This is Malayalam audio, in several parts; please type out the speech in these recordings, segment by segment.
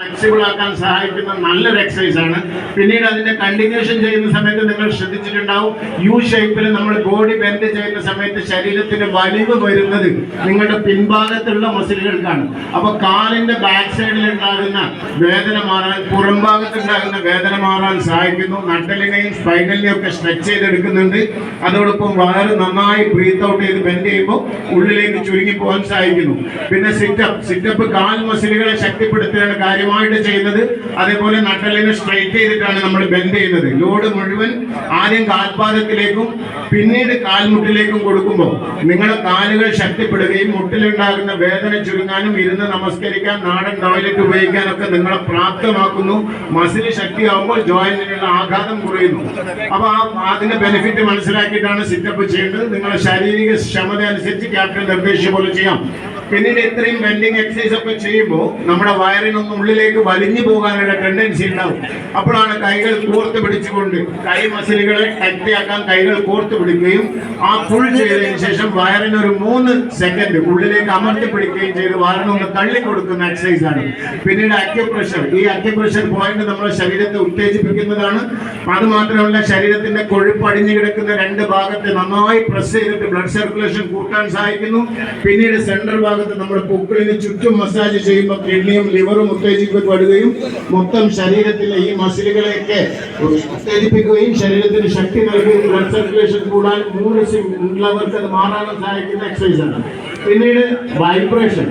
ഫ്ലെക്സിബിൾ ആക്കാൻ സഹായിക്കുന്ന നല്ലൊരു എക്സസൈസ് ആണ്. പിന്നീട് അതിന്റെ കണ്ടിന്യൂഷൻ ചെയ്യുന്ന സമയത്ത് നിങ്ങൾ ശ്രദ്ധിച്ചിട്ടുണ്ടാവും. യു ഷേപ്പിൽ നമ്മൾ ബോഡി ബെൻഡ് ചെയ്യുന്ന സമയത്ത് ശരീരത്തിന് വലിവ് വരുന്നത് നിങ്ങളുടെ പിൻഭാഗത്തുള്ള മസിലുകൾക്കാണ് അപ്പൊ കാലിന്റെ ബാക്ക് സൈഡിൽ ഉണ്ടാകുന്ന വേദന മാറാൻ പുറംഭാഗത്ത് ഉണ്ടാകുന്ന വേദന മാറാൻ സഹായിക്കുന്നു. നട്ടലിനെയും സ്പൈനലിനെയും ഒക്കെ സ്ട്രെച്ച് ചെയ്തെടുക്കുന്നുണ്ട്. അതോടൊപ്പം വയറ് നന്നായി ബ്രീത്ത് ഔട്ട് ചെയ്ത് ബെൻഡ് ചെയ്യുമ്പോൾ ഉള്ളിലേക്ക് ചുരുങ്ങി പോകാൻ സഹായിക്കുന്നു. പിന്നെ സിറ്റപ്പ് സിറ്റപ്പ് കാൽ മസിലുകളെ ശക്തിപ്പെടുത്തുകയാണ് കാര്യമായിട്ട് ചെയ്യുന്നത്. അതേപോലെ നട്ടലിനെ സ്ട്രൈറ്റ് ചെയ്തിട്ടാണ് നമ്മൾ ബെൻഡ് ചെയ്യുന്നത്. ലോഡ് മുഴുവൻ ആദ്യം കാൽപാദത്തിലേക്കും പിന്നീട് കാൽമുട്ടിലേക്കും കൊടുക്കുമ്പോൾ നിങ്ങളുടെ കാലുകൾ ശക്തിപ്പെടുകയും മുട്ടിലുണ്ടാകുന്ന വേദന ചുരുങ്ങാനും ഇരുന്ന് നമസ്കരിക്കാൻ നാടൻ ടോയ്ലറ്റ് ഉപയോഗിക്കാനൊക്കെ നിങ്ങളെ പ്രാപ്തമാക്കുന്നു. മസിൽ ശക്തിയാവുമ്പോൾ ജോയിന്റിനുള്ള ആഘാതം കുറയുന്നു. അപ്പൊ ആ അതിന്റെ ബെനിഫിറ്റ് മനസ്സിലാക്കിയിട്ടാണ് സിറ്റപ്പ് ചെയ്യേണ്ടത്. നിങ്ങളുടെ ശാരീരിക ക്ഷമത അനുസരിച്ച് ക്യാപ്റ്റൻ നിർദ്ദേശിച്ച പോലെ ചെയ്യാം. പിന്നീട് ഇത്രയും ബെൻഡിങ് എക്സസൈസ് ഒക്കെ ചെയ്യുമ്പോൾ നമ്മുടെ വയറിനൊന്ന് ഉള്ളിലേക്ക് വലിഞ്ഞു പോകാനുള്ള ടെൻഡൻസി ഉണ്ടാവും. അപ്പോഴാണ് കൈകൾ കോർത്ത് പിടിച്ചുകൊണ്ട് കൈ മസിലുകളെ കട്ടിയാക്കാൻ കൈകൾ കോർത്ത് പിടിക്കുകയും ആ പുൾ ചെയ്തതിന് ശേഷം വയറിന് ഒരു മൂന്ന് സെക്കൻഡ് ഉള്ളിലേക്ക് അമർത്തി പിടിക്കുകയും ചെയ്ത് വയറിനൊന്ന് തള്ളി കൊടുക്കുന്ന എക്സസൈസ് ആണ്. പിന്നീട് അക്യുപ്രഷർ ഈ അക്യുപ്രഷർ പോയിന്റ് നമ്മുടെ ശരീരത്തെ ഉത്തേജിപ്പിക്കുന്നതാണ്. അത് മാത്രമല്ല ശരീരത്തിന്റെ കൊഴുപ്പ് അടിഞ്ഞു കിടക്കുന്ന രണ്ട് ഭാഗത്തെ നന്നായി പ്രസ് ചെയ്തിട്ട് ബ്ലഡ് സർക്കുലേഷൻ കൂട്ടാൻ സഹായിക്കുന്നു. പിന്നീട് സെൻട്രൽ ഭാഗത്ത് നമ്മൾ പൊക്കിളിന് ചുറ്റും മസാജ് ചെയ്യുമ്പോൾ കിഡ്നിയും ലിവറും ഉത്തേജിക്കപ്പെടുകയും മൊത്തം ശരീരത്തിലെ ഈ മസിലുകളെയൊക്കെ ഉത്തേജിപ്പിക്കുകയും ശരീരത്തിന് ശക്തി നൽകുകയും ബ്ലഡ് സർക്കുലേഷൻ കൂടാൻ മൂന്ന് ഉള്ളവർക്ക് അത് മാറാനും സഹായിക്കുന്ന എക്സസൈസ് ആണ്. പിന്നീട് വൈബ്രേഷൻ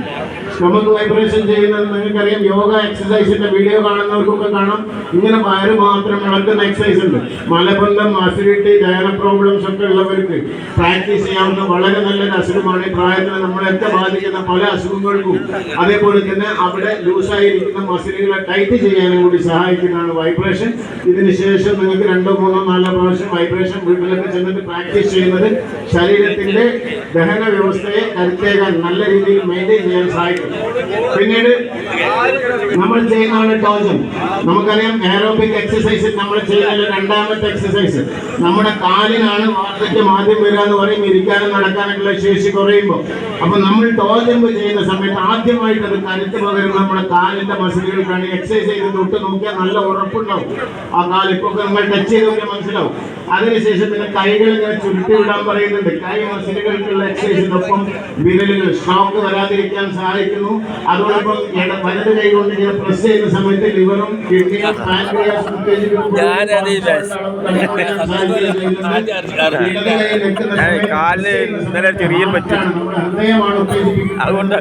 നമുക്ക് വൈബ്രേഷൻ ചെയ്യുന്നത് നിങ്ങൾക്കറിയാം. യോഗ എക്സസൈസിന്റെ വീഡിയോ കാണുന്നവർക്കൊക്കെ കാണാം. ഇങ്ങനെ വയറ് മാത്രം നടക്കുന്ന എക്സസൈസ് ഉണ്ട്. മലബന്ധം അസിഡിറ്റി ഡയറ പ്രോബ്ലംസ് ഒക്കെ ഉള്ളവർക്ക് പ്രാക്ടീസ് ചെയ്യാവുന്ന വളരെ നല്ലൊരു അസുഖമാണ്. പ്രായത്തിൽ നമ്മളെയൊക്കെ ബാധിക്കുന്ന പല അസുഖങ്ങൾക്കും അതേപോലെ തന്നെ അവിടെ ലൂസായിരിക്കുന്ന മസിലുകളെ ടൈറ്റ് ചെയ്യാനും കൂടി സഹായിക്കുന്നതാണ് വൈബ്രേഷൻ ഇതിനുശേഷം നിങ്ങൾക്ക് രണ്ടോ മൂന്നോ നാലോ പ്രാവശ്യം വൈബ്രേഷൻ വീട്ടിലൊക്കെ ചെന്നിട്ട് പ്രാക്ടീസ് ചെയ്യുന്നത് ശരീരത്തിന്റെ ദഹന വ്യവസ്ഥയെ കരുത്തേകാൻ നല്ല രീതിയിൽ മെയിന്റെയിൻ ചെയ്യാൻ സാധിക്കും പിന്നീട് നമ്മൾ ചെയ്യുന്നതാണ് ടോജൻ നമുക്കറിയാം എയറോബിക് എക്സസൈസ് നമ്മൾ ചെയ്യുന്ന രണ്ടാമത്തെ എക്സസൈസ് നമ്മുടെ കാലിനാണ് വാർദ്ധക്യം ആദ്യം വരിക എന്ന് പറയും ഇരിക്കാനും നടക്കാനൊക്കെയുള്ള ശേഷി കുറയുമ്പോൾ. അപ്പൊ നമ്മൾ ടോജമ്പ് ചെയ്യുന്ന സമയത്ത് ആദ്യമായിട്ട് അത് കരുത്ത് പകരുന്ന നമ്മുടെ കാലിന്റെ മസിലുകൾക്കാണ് എക്സസൈസ് ചെയ്ത് തൊട്ട് നോക്കിയാൽ നല്ല ഉറപ്പുണ്ടാവും. ആ കാൽ ഇപ്പൊ നമ്മൾ ടച്ച് ചെയ്ത് നോക്കിയാൽ മനസ്സിലാവും. അതിനുശേഷം പിന്നെ കൈകൾ ഇങ്ങനെ ചുരുട്ടി വിടാൻ പറയുന്നുണ്ട്. കൈ മസിലുകൾക്കുള്ള എക്സസൈസിനൊപ്പം വിരലുകൾ ഷോക്ക് വരാതിരിക്കാൻ സഹായിക്കുന്നു. അതോടൊപ്പം ഇട- വലത് കൈ കൊണ്ട് ഇങ്ങനെ പ്രസ് ചെയ്യുന്ന സമയത്ത് ലിവറും കിഡ്നിയും പാൻക്രിയാസും കാലിന് ഇന്നലെ ചെറിയൊരു പറ്റും. ഉത്തേജിപ്പിക്കുന്നത്. അതുകൊണ്ട്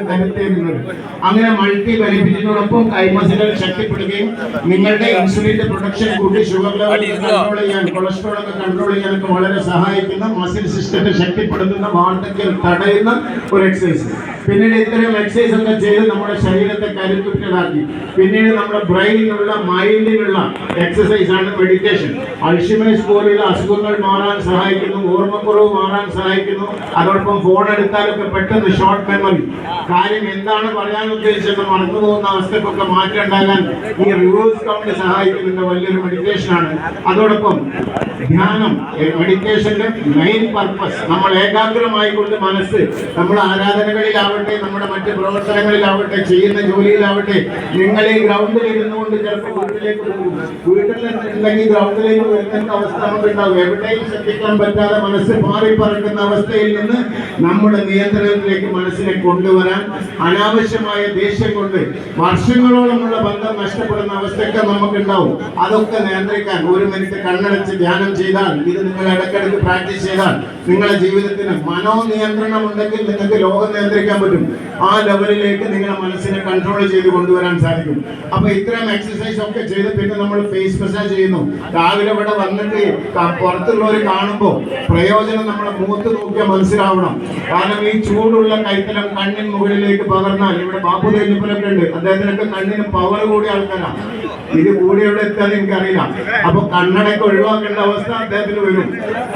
അങ്ങനെ മൾട്ടി ബെനിഫിറ്റിനോടൊപ്പം കൈമസികൾ ശക്തിപ്പെടുകയും നിങ്ങളുടെ ഇൻസുലിന്റെ പ്രൊഡക്ഷൻ കൂട്ടി ഷുഗർ ലെവൽ കൺട്രോൾ ചെയ്യാൻ കൊളസ്ട്രോൾ ഒക്കെ കൺട്രോൾ ചെയ്യാനൊക്കെ വളരെ സഹായിക്കുന്ന മസിൽ സിസ്റ്റത്തെ ശക്തിപ്പെടുത്തുന്ന വാർദ്ധക്യം തടയുന്ന ഒരു എക്സസൈസ് പിന്നീട് ഇത്രയും എക്സസൈസ് ഒക്കെ ചെയ്ത് നമ്മുടെ ശരീരത്തെ കരുത്തുറ്റതാക്കി. പിന്നീട് നമ്മുടെ ബ്രെയിനിലുള്ള മൈൻഡിനുള്ള എക്സസൈസ് ആണ് മെഡിറ്റേഷൻ അൾഷിമേഴ്സ് പോലുള്ള അസുഖങ്ങൾ മാറാൻ സഹായിക്കുന്നു ഓർമ്മക്കുറവ് മാറാൻ സഹായിക്കുന്നു. അതോടൊപ്പം ഫോൺ എടുത്താലൊക്കെ പെട്ടെന്ന് ഷോർട്ട് മെമ്മറി കാര്യം എന്താണ് പറയാൻ ഉദ്ദേശിച്ചത് മറന്നു പോകുന്ന അവസ്ഥക്കൊക്കെ മാറ്റം ഉണ്ടാകാൻ ഈ റിവേഴ്സ് കൗണ്ട് സഹായിക്കുന്ന വലിയൊരു മെഡിറ്റേഷൻ ആണ്. അതോടൊപ്പം ധ്യാനം മെഡിറ്റേഷന്റെ മെയിൻ പർപ്പസ് നമ്മൾ ഏകാഗ്രമായി കൊണ്ട് മനസ്സ് നമ്മൾ ആരാധനകളിലാവട്ടെ നമ്മുടെ മറ്റ് പ്രവർത്തനങ്ങളിലാവട്ടെ ചെയ്യുന്ന ജോലിയിലാവട്ടെ നിങ്ങൾ ഈ ഗ്രൗണ്ടിൽ ഇരുന്നുകൊണ്ട് ചിലപ്പോൾ വീട്ടിലേക്ക് പോകും. വീട്ടിൽ ഉണ്ടെങ്കിൽ ഗ്രൗണ്ടിലേക്ക് വരുന്ന അവസ്ഥ നമുക്കുണ്ടാവും എവിടെയും ശ്രദ്ധിക്കാൻ പറ്റാതെ മനസ്സ് മാറി പറക്കുന്ന അവസ്ഥയിൽ നിന്ന് നമ്മുടെ നിയന്ത്രണത്തിലേക്ക് മനസ്സിനെ കൊണ്ടുവരാൻ അനാവശ്യമായ ദേഷ്യം കൊണ്ട് വർഷങ്ങളോളമുള്ള ബന്ധം നഷ്ടപ്പെടുന്ന അവസ്ഥയൊക്കെ നമുക്കുണ്ടാവും. അതൊക്കെ നിയന്ത്രിക്കാൻ ഒരു മിനിറ്റ് കണ്ണടച്ച് ധ്യാനം ചെയ്താൽ ഇത് നിങ്ങൾ ഇടയ്ക്കിടയ്ക്ക് പ്രാക്ടീസ് ചെയ്താൽ നിങ്ങളുടെ ജീവിതത്തിന് മനോനിയന്ത്രണം ഉണ്ടെങ്കിൽ നിങ്ങൾക്ക് ലോകം നിയന്ത്രിക്കാൻ പറ്റും. ആ ലെവലിലേക്ക് നിങ്ങളുടെ മനസ്സിനെ കൺട്രോൾ ചെയ്ത് കൊണ്ടുവരാൻ സാധിക്കും. അപ്പൊ ഇത്തരം എക്സസൈസ് ഒക്കെ ചെയ്ത് പിന്നെ നമ്മൾ ഫേസ് മസാജ് ചെയ്യുന്നു. രാവിലെ ഇവിടെ വന്നിട്ട് പുറത്തുള്ളവർ കാണുമ്പോൾ പ്രയോജനം നമ്മളെ മുഖത്ത് നോക്കിയാൽ മനസ്സിലാവണം. കാരണം ഈ ചൂടുള്ള കൈത്തലം കണ്ണിന് മുകളിലേക്ക് പകർന്നാൽ ഇവിടെ ബാബു തെല്ലിപ്പലൊക്കെ ഉണ്ട്. അദ്ദേഹത്തിനൊക്കെ കണ്ണിന് പവർ കൂടിയ ആൾക്കാരാണ് ഇത് കൂടി എവിടെ എത്താൻ എനിക്കറിയില്ല. അപ്പൊ കണ്ണടയ്ക്ക് ഒഴിവാക്കേണ്ട അവസ്ഥ അദ്ദേഹത്തിന് വരും.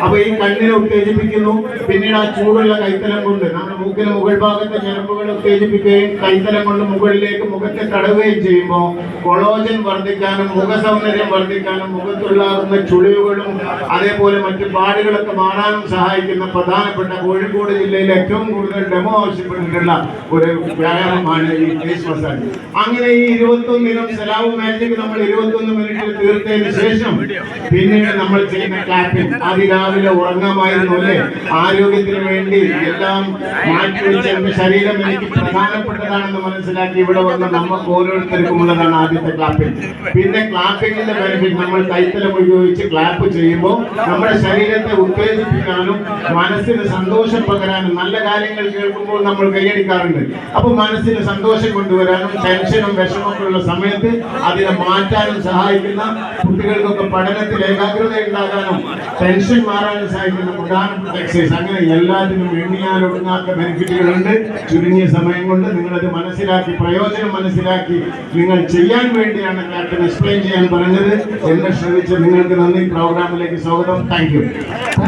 അപ്പൊ ഈ കണ്ണിനെ ഉത്തേജിപ്പിക്കുന്നു. പിന്നീട് ആ ചൂടുള്ള കൈത്തലം കൊണ്ട് നമ്മുടെ മൂക്കിന് മുകൾ ഭാഗത്തെ ഞരമ്പുകൾ ഉത്തേജിപ്പിക്കുകയും കൈത്തലം കൊണ്ട് മുകളിലേക്ക് മുഖത്തെ തടവുകയും ചെയ്യുമ്പോൾ കൊളോജൻ വർദ്ധിക്കാനും മുഖ സൗന്ദര്യം വർദ്ധിക്കാനും മുഖത്തുള്ളാകുന്ന ചുളിവുകളും അതേപോലെ മറ്റു പാടുകളൊക്കെ മാറാനും സഹായിക്കുന്ന പ്രധാനപ്പെട്ട കോഴിക്കോട് ജില്ലയിൽ ഏറ്റവും കൂടുതൽ ഡെമോ ആവശ്യപ്പെട്ടിട്ടുള്ള ഒരു വ്യായാമമാണ് ഈ ഫേസ് മസാജ്. അങ്ങനെ ഈ ഇരുപത്തൊന്നിനും സലാവും മാജിക് നമ്മൾ ഇരുപത്തൊന്ന് മിനിറ്റിൽ തീർത്തതിന് ശേഷം പിന്നീട് നമ്മൾ ചെയ്യുന്ന ക്ലാപ്പിംഗ് അതിരാവിലെ ഉറങ്ങാമായിരുന്നു അല്ലേ ആരോഗ്യത്തിന് വേണ്ടി എല്ലാം മാറ്റിവെച്ച് ശരീരം എനിക്ക് പ്രധാനപ്പെട്ടതാണെന്ന് മനസ്സിലാക്കി ഇവിടെ വന്ന് നമുക്ക് ഓരോരുത്തർക്കും ഉള്ളതാണ് ആദ്യത്തെ ക്ലാപ്പിംഗ് പിന്നെ ക്ലാപ്പിംഗിന്റെ ബെനിഫിറ്റ് നമ്മൾ കൈത്തലം ഉപയോഗിച്ച് ക്ലാപ്പ് ചെയ്യുമ്പോൾ നമ്മുടെ ശരീരത്തെ ഉത്തേജിപ്പിക്കാനും മനസ്സിന് സന്തോഷം പകരാനും നല്ല കാര്യങ്ങൾ കേൾക്കുമ്പോൾ നമ്മൾ കൈയടിക്കാറുണ്ട്. അപ്പൊ മനസ്സിന് സന്തോഷം കൊണ്ടുവരാനും ടെൻഷനും വിഷമൊക്കെ ഉള്ള സമയത്ത് അതിനെ മാറ്റാനും സഹായിക്കുന്ന കുട്ടികൾക്കൊക്കെ പഠനത്തിൽ ഏകാഗ്രത ഉണ്ടാകാനും ടെൻഷൻ മാറാനും സഹായിക്കുന്ന പ്രധാനപ്പെട്ട എക്സസൈസ് അങ്ങനെ എല്ലാത്തിനും എണ്ണിയാൽ ഒടുങ്ങാത്ത ബെനിഫിറ്റുകളുണ്ട് ചുരുങ്ങിയ സമയം കൊണ്ട് നിങ്ങളത് മനസ്സിലാക്കി പ്രയോജനം മനസ്സിലാക്കി നിങ്ങൾ ചെയ്യാൻ വേണ്ടിയാണ് ക്യാപ്റ്റൻ എക്സ്പ്ലെയിൻ ചെയ്യാൻ പറഞ്ഞത്. എന്നെ ശ്രമിച്ച് നിങ്ങൾക്ക് നന്ദി. പ്രോഗ്രാമിലേക്ക് സ്വാഗതം. താങ്ക്